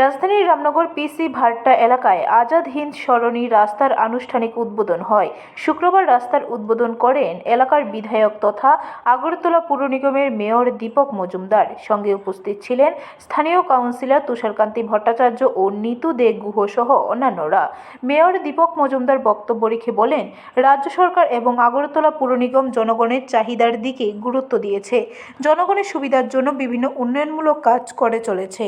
রাজধানীর রামনগর পিসি ভাট্টা এলাকায় আজাদ হিন্দ সরণি রাস্তার আনুষ্ঠানিক উদ্বোধন হয়। শুক্রবার রাস্তার উদ্বোধন করেন এলাকার বিধায়ক তথা আগরতলা পুর নিগমের মেয়র দীপক মজুমদার। সঙ্গে উপস্থিত ছিলেন স্থানীয় কাউন্সিলর তুষারকান্তি ভট্টাচার্য ও নিতু দে গুহ সহ অন্যান্যরা। মেয়র দীপক মজুমদার বক্তব্য রেখে বলেন, রাজ্য সরকার এবং আগরতলা পুর নিগম জনগণের চাহিদার দিকে গুরুত্ব দিয়েছে। জনগণের সুবিধার জন্য বিভিন্ন উন্নয়নমূলক কাজ করে চলেছে।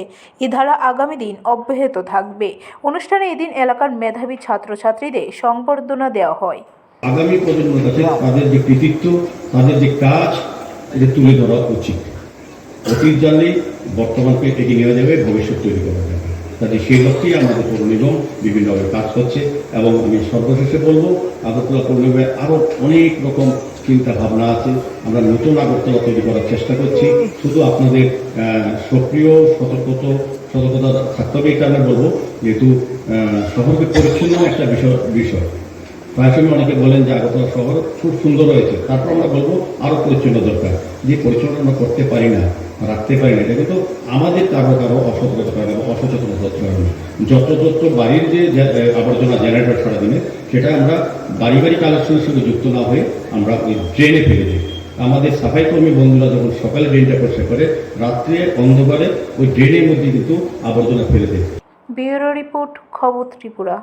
এ ধারা আগামী দিন অব্যাহত থাকবে। অনুষ্ঠানে এদিন এলাকার মেধাবী ছাত্রছাত্রীদের সংবর্ধনা দেওয়া হয়। আগামী প্রজন্মের কাছে তাদের যে কৃতিত্ব, তাদের যে কাজ, এটা তুলে ধরা উচিত। অতীত জানলেই বর্তমানকে এগিয়ে নেওয়া যাবে, ভবিষ্যৎ তৈরি করা যাবে। কাজে সেই লক্ষ্যেই আমাদের পৌর নিগম বিভিন্নভাবে কাজ করছে এবং আমি সর্বশেষে বলব, আগরতলা পৌর নিগমে আরও অনেক রকম চিন্তা ভাবনা আছে। আমরা নতুন আগরতলা তৈরি করার চেষ্টা করছি। শুধু আপনাদের সক্রিয়, সতর্কত, সতর্কতা থাকতে হবে, এটা আমরা বলব। যেহেতু শহরকে পরিচ্ছন্ন একটা বিষয় বিষয়। প্রায় অনেকে বলেন যে আগরতলা শহর খুব সুন্দর হয়েছে। তারপর আমরা বলব আরও পরিচ্ছন্ন দরকার, যে পরিচ্ছন্ন আমরা করতে পারি না, রাখতে পারি না। এটা কিন্তু আমাদের কারও কারও অসতর্কতা কারণে বা অসচেতনতার কারণে যত্রতত্র বাড়ির যে আবর্জনা জেনারেটর সারাদিনে সেটা আমরা বাড়ি বাড়ি কালেকশনের সঙ্গে যুক্ত না হয়ে আমরা ওই ড্রেনে ফেলে দিই। আমাদের সাফাই কর্মী বন্ধুরা যখন সকালে ড্রেনটা পরিষ্কার করে, রাত্রে অন্ধকারে ওই ড্রেনের মধ্যে কিন্তু আবর্জনা ফেলে দেয়। ব্যুরো রিপোর্ট খবর ত্রিপুরা।